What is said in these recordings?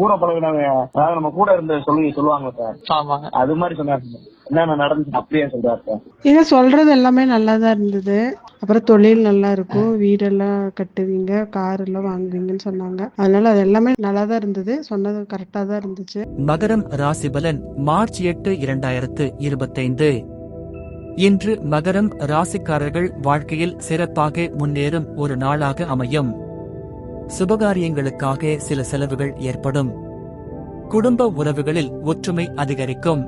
கூட பழகினவங்க அதாவது நம்ம கூட இருந்த சொல்லி சொல்லுவாங்க சார். அது மாதிரி சொன்னாரு சார். என்னென்ன நடந்துச்சு அப்படியே சொல்றாரு சார். நீங்க சொல்றது எல்லாமே நல்லா தான் இருந்தது. அப்புறம் தொழில் நல்லா இருக்கும். வீடெல்லாம் கட்டுவீங்க கார் எல்லாம் வாங்குவீங்கன்னு சொன்னாங்க. அதனால அது எல்லாமே நல்லா தான் இருந்தது. சொன்னது கரெக்டா தான் இருந்துச்சு. மகரம் ராசிபலன் மார்ச் எட்டு இரண்டாயிரத்து இருபத்தைந்து. இன்று மகரம் ராசிக்காரர்கள் வாழ்க்கையில் சிறப்பாக முன்னேறும் ஒரு நாளாக அமையும். சுபகாரியங்களுக்காக சில செலவுகள் ஏற்படும். குடும்ப உறவுகளில் ஒற்றுமை அதிகரிக்கும்.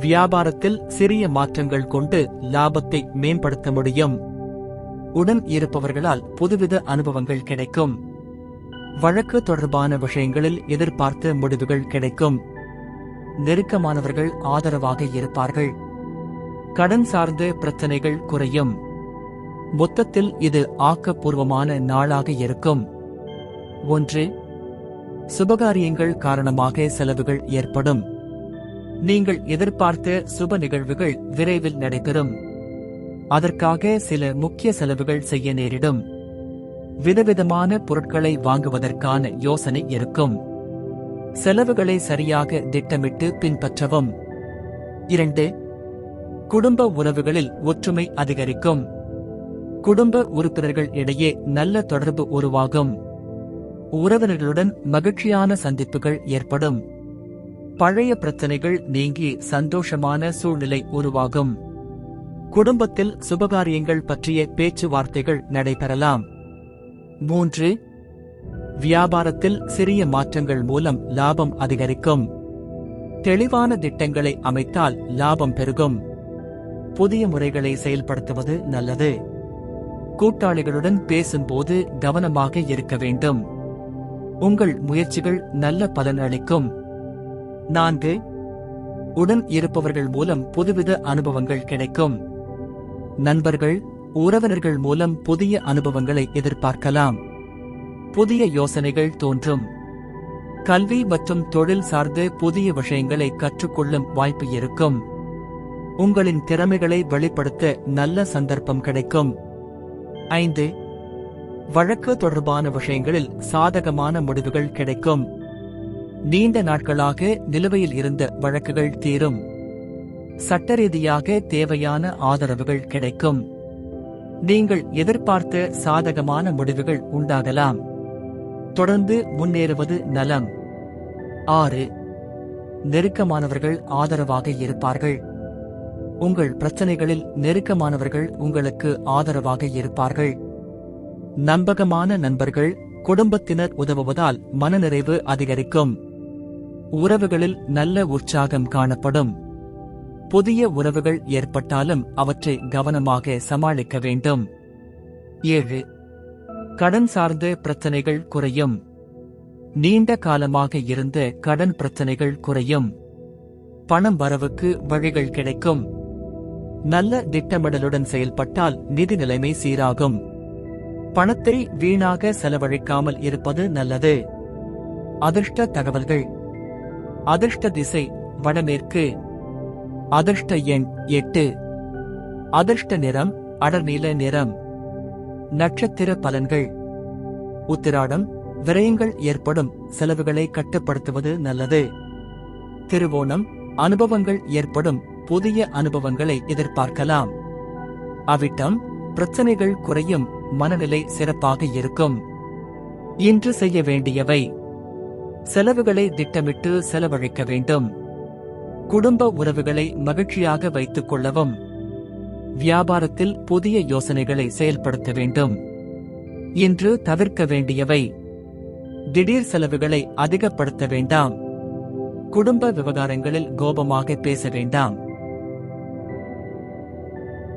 வியாபாரத்தில் சிறிய மாற்றங்கள் கொண்டு லாபத்தை மேம்படுத்த முடியும். உடன் இருப்பவர்களால் புதுவித அனுபவங்கள் கிடைக்கும். வழக்கு தொடர்பான விஷயங்களில் எதிர்பார்த்த முடிவுகள் கிடைக்கும். நெருக்கமானவர்கள் ஆதரவாக இருப்பார்கள். கடன் சார்ந்த பிரச்சனைகள் குறையும். மொத்தத்தில் இது ஆக்கப்பூர்வமான நாளாக இருக்கும். ஒன்று சுபகாரியங்கள் காரணமாக செலவுகள் ஏற்படும். நீங்கள் எதிர்பார்த்த சுப நிகழ்வுகள் விரைவில் நடைபெறும். அதற்காக சில முக்கிய செலவுகள் செய்ய நேரிடும். விதவிதமான பொருட்களை வாங்குவதற்கான யோசனை இருக்கும். செலவுகளை சரியாக திட்டமிட்டு பின்பற்றவும். இரண்டு குடும்ப உறவுகளில் ஒற்றுமை அதிகரிக்கும். குடும்ப உறுப்பினர்கள் இடையே நல்ல தொடர்பு உருவாகும். உறவினர்களுடன் மகிழ்ச்சியான சந்திப்புகள் ஏற்படும். பழைய பிரச்சனைகள் நீங்கி சந்தோஷமான சூழ்நிலை உருவாகும். குடும்பத்தில் சுபகாரியங்கள் பற்றிய பேச்சுவார்த்தைகள் நடைபெறலாம். மூன்று வியாபாரத்தில் சிறிய மாற்றங்கள் மூலம் லாபம் அதிகரிக்கும். தெளிவான திட்டங்களை அமைத்தால் லாபம் பெருகும். புதிய முறைகளை செயல்படுத்துவது நல்லது. கூட்டாளிகளுடன் பேசும்போது கவனமாக இருக்க வேண்டும். உங்கள் முயற்சிகள் நல்ல பலன் அளிக்கும். நான்கு உடன் இருப்பவர்கள் மூலம் புதுவித அனுபவங்கள் கிடைக்கும். நண்பர்கள் உறவினர்கள் மூலம் புதிய அனுபவங்களை எதிர்பார்க்கலாம். புதிய யோசனைகள் தோன்றும். கல்வி மற்றும் தொழில் சார்ந்த புதிய விஷயங்களை கற்றுக்கொள்ளும் வாய்ப்பு இருக்கும். உங்களின் திறமைகளை வெளிப்படுத்த நல்ல சந்தர்ப்பம் கிடைக்கும். ஐந்து. வழக்கு தொடர்பான விஷயங்களில் சாதகமான முடிவுகள் கிடைக்கும். நீண்ட நாட்களாக நிலுவையில் இருந்த வழக்குகள் தீரும். சட்டரீதியாக தேவையான ஆதரவுகள் கிடைக்கும். நீங்கள் எதிர்பார்த்த சாதகமான முடிவுகள் உண்டாகலாம். தொடர்ந்து முன்னேறுவது நலம். ஆறு. நெருக்கமானவர்கள் ஆதரவாக இருப்பார்கள். உங்கள் பிரச்சனைகளில் நெருக்கமானவர்கள் உங்களுக்கு ஆதரவாக இருப்பார்கள். நம்பகமான நண்பர்கள் குடும்பத்தினர் உதவுவதால் மனநிறைவு அதிகரிக்கும். உறவுகளில் நல்ல உற்சாகம் காணப்படும். புதிய உறவுகள் ஏற்பட்டாலும் அவற்றை கவனமாக சமாளிக்க வேண்டும். ஏழு கடன் சார்ந்த பிரச்சனைகள் குறையும். நீண்ட காலமாக இருந்த கடன் பிரச்சனைகள் குறையும். பணம் வரவுக்கு வழிகள் கிடைக்கும். நல்ல திட்டமிடலுடன் செயல்பட்டால் நிதி நிலைமை சீராகும். பணத்தை வீணாக செலவழிக்காமல் இருப்பது நல்லது. அதிர்ஷ்ட தகவல்கள். அதிர்ஷ்ட திசை வடமேற்கு. அதிர்ஷ்ட எண் எட்டு. அதிர்ஷ்ட நிறம் அடர்நீல நிறம். நட்சத்திர பலன்கள். உத்திராடம் விரயங்கள் ஏற்படும் செலவுகளை கட்டுப்படுத்துவது நல்லது. திருவோணம் அனுபவங்கள் ஏற்படும் புதிய அனுபவங்களை எதிர்பார்க்கலாம். அவிட்டம் பிரச்சனைகள் குறையும் மனநிலை சிறப்பாக இருக்கும். இன்று செய்ய வேண்டியவை. செலவுகளை திட்டமிட்டு செலவழிக்க வேண்டும். குடும்ப உறவுகளை மகிழ்ச்சியாக வைத்துக் கொள்ளவும். வியாபாரத்தில் புதிய யோசனைகளை செயல்படுத்த வேண்டும். இன்று தவிர்க்க வேண்டியவை. திடீர் செலவுகளை அதிகப்படுத்த வேண்டாம். குடும்ப விவகாரங்களில் கோபமாக பேச வேண்டாம்.